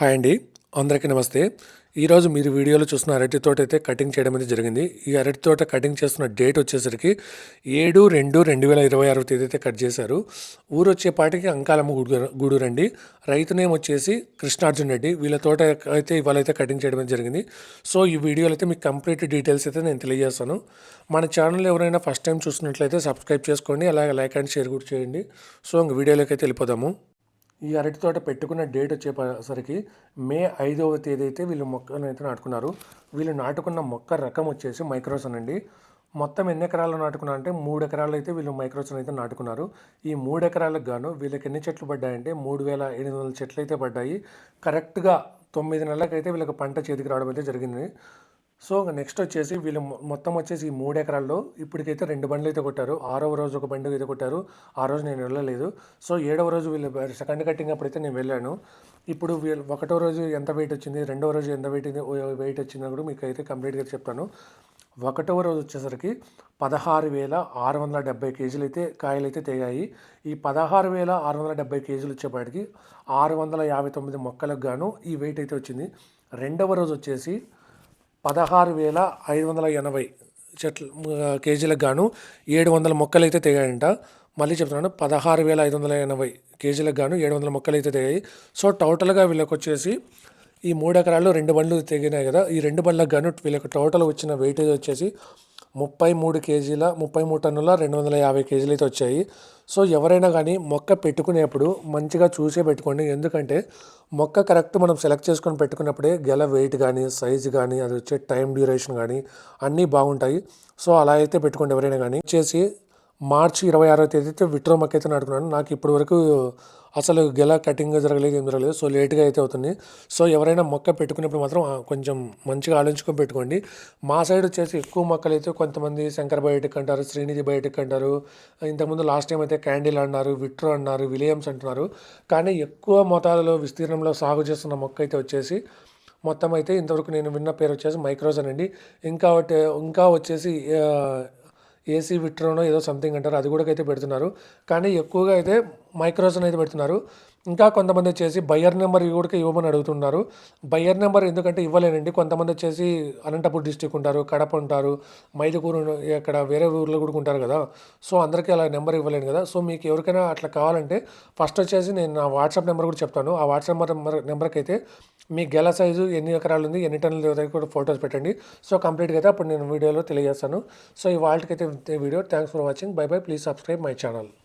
Hi అండి. అందరికీ నమస్తే. ఈరోజు మీరు వీడియోలో చూసిన అరటి తోట అయితే కటింగ్ చేయడం అనేది జరిగింది. ఈ అరటి తోట కటింగ్ చేస్తున్న డేట్ వచ్చేసరికి ఏడు రెండు రెండు వేల ఇరవై ఆరో తేదీ అయితే కట్ చేశారు. ఊరు వచ్చేపాటికి అంకాలమ్మ గూడు గూడూరు రైతు నేమ్ వచ్చేసి కృష్ణార్జున్ రెడ్డి. వీళ్ళ తోట అయితే ఇవాళ అయితే కటింగ్ చేయడం అనేది జరిగింది. సో ఈ వీడియోలో అయితే మీకు కంప్లీట్ డీటెయిల్స్ అయితే నేను తెలియజేస్తాను. మన ఛానల్ ఎవరైనా ఫస్ట్ టైం చూసినట్లయితే సబ్స్క్రైబ్ చేసుకోండి. అలాగే లైక్ అండ్ షేర్ కూడా చేయండి. సో ఇంక వీడియోలోకి అయితే వెళ్ళిపోదాము. ఈ అరటి తోట పెట్టుకున్న డేట్ వచ్చేసరికి మే ఐదవ తేదీ అయితే వీళ్ళు మొక్కను అయితే నాటుకున్నారు. వీళ్ళు నాటుకున్న మొక్క రకం వచ్చేసి మైక్రోసన్ అండి. మొత్తం ఎన్ని ఎకరాలు నాటుకున్నా అంటే మూడు ఎకరాలు అయితే వీళ్ళు మైక్రోసన్ అయితే నాటుకున్నారు. ఈ మూడు ఎకరాలకు గాను వీళ్ళకి ఎన్ని చెట్లు పడ్డాయంటే మూడు వేల ఎనిమిది వందల చెట్లు అయితే పడ్డాయి. కరెక్ట్గా తొమ్మిది నెలలకైతే వీళ్ళకి పంట చేతికి రావడం అయితే జరిగింది. సో నెక్స్ట్ వచ్చేసి వీళ్ళు మొత్తం వచ్చేసి ఈ మూడు ఎకరాల్లో ఇప్పటికైతే రెండు బండ్లు అయితే కొట్టారు. ఆరవ రోజు ఒక బండి అయితే కొట్టారు. ఆ రోజు నేను వెళ్ళలేదు. సో ఏడవ రోజు వీళ్ళు సెకండ్ కట్టింగ్ అప్పుడైతే నేను వెళ్ళాను. ఇప్పుడు వీళ్ళు ఒకటో రోజు ఎంత వెయిట్ వచ్చింది రెండవ రోజు ఎంత వెయిట్ వెయిట్ వచ్చిందో కూడా మీకు అయితే కంప్లీట్గా చెప్తాను. ఒకటవ రోజు వచ్చేసరికి పదహారు వేల ఆరు వందల డెబ్బై కేజీలు అయితే కాయలు అయితే తెగాయి. ఈ పదహారు వేల ఆరు వందల డెబ్బై కేజీలు వచ్చేపాటికి ఆరు వందల యాభై తొమ్మిది మొక్కలకు గాను ఈ వెయిట్ అయితే వచ్చింది. రెండవ రోజు వచ్చేసి పదహారు వేల ఐదు వందల ఎనభై చెట్లు కేజీలకు గాను ఏడు వందల మొక్కలు అయితే తెగాయంట. మళ్ళీ చెప్తున్నాను పదహారు వేల ఐదు వందల ఎనభై కేజీలకు గాను ఏడు వందల మొక్కలు అయితే తెగాయి. సో టోటల్గా వీళ్ళకి వచ్చేసి ఈ మూడు ఎకరాల్లో రెండు బండ్లు తెగినాయి కదా. ఈ రెండు బండ్లకు గాను వీళ్ళకి టోటల్ వచ్చిన వెయిటేజ్ వచ్చేసి ముప్పై మూడు కేజీల ముప్పై మూడు టన్నుల రెండు వందల యాభై కేజీలు అయితే వచ్చాయి. సో ఎవరైనా కానీ మొక్క పెట్టుకునేప్పుడు మంచిగా చూసే పెట్టుకోండి. ఎందుకంటే మొక్క కరెక్ట్ మనం సెలెక్ట్ చేసుకొని పెట్టుకున్నప్పుడే గెల వెయిట్ కానీ సైజు కానీ అది వచ్చే టైం డ్యూరేషన్ కానీ అన్నీ బాగుంటాయి. సో అలా అయితే పెట్టుకోండి ఎవరైనా కానీ. వచ్చేసి మార్చి ఇరవై ఆరో తేదీ అయితే విట్రో మొక్క అయితే నాటుకున్నాను నాకు ఇప్పటి వరకు అసలు గెల కటింగ్ జరగలేదు ఏం జరగలేదు. సో లేట్గా అయితే అవుతుంది. సో ఎవరైనా మొక్క పెట్టుకునేప్పుడు మాత్రం కొంచెం మంచిగా ఆలోచించుకొని పెట్టుకోండి. మా సైడ్ వచ్చేసి ఎక్కువ మొక్కలు అయితే కొంతమంది శంకర్ బయోటిక్ అంటారు శ్రీనిధి బయోటిక్ అంటారు. ఇంతకుముందు లాస్ట్ టైం అయితే క్యాండిల్ అన్నారు విట్రో అన్నారు విలియమ్స్ అంటున్నారు. కానీ ఎక్కువ మోతాదులో విస్తీర్ణంలో సాగు చేస్తున్న మొక్క అయితే వచ్చేసి మొత్తం అయితే ఇంతవరకు నేను విన్న పేరు వచ్చేసి మైక్రోజన్ అండి. ఇంకా ఒకటి ఇంకా వచ్చేసి ఏసీ విట్రోనో ఏదో సంథింగ్ అంటారు అది కూడా అయితే పెడుతున్నారు. కానీ ఎక్కువగా అయితే మైక్రోసన్ అయితే పెడుతున్నారు. ఇంకా కొంతమంది వచ్చేసి బయ్యర్ నెంబర్ కూడా ఇవ్వమని అడుగుతున్నారు. బయ్యర్ నెంబర్ ఎందుకంటే ఇవ్వలేనండి. కొంతమంది వచ్చేసి అనంతపూర్ డిస్టిక్ ఉంటారు కడప ఉంటారు మైదుకూరు ఇక్కడ వేరే ఊర్లో కూడా ఉంటారు కదా. సో అందరికీ అలా నెంబర్ ఇవ్వలేను కదా. సో మీకు ఎవరికైనా అట్లా కావాలంటే ఫస్ట్ వచ్చేసి నేను నా వాట్సాప్ నెంబర్ కూడా చెప్తాను. ఆ వాట్సాప్ నెంబర్ నెంబర్కి అయితే మీ గెల సైజు ఎన్ని ఎకరాలు ఉంది ఎన్ని టన్నులు వరకు కూడా ఫొటోస్ పెట్టండి. సో కంప్లీట్గా అయితే అప్పుడు నేను వీడియోలో తెలియజేస్తాను. సో ఈ వాళ్ళకైతే video. Thanks for watching. Bye bye. Please subscribe my channel.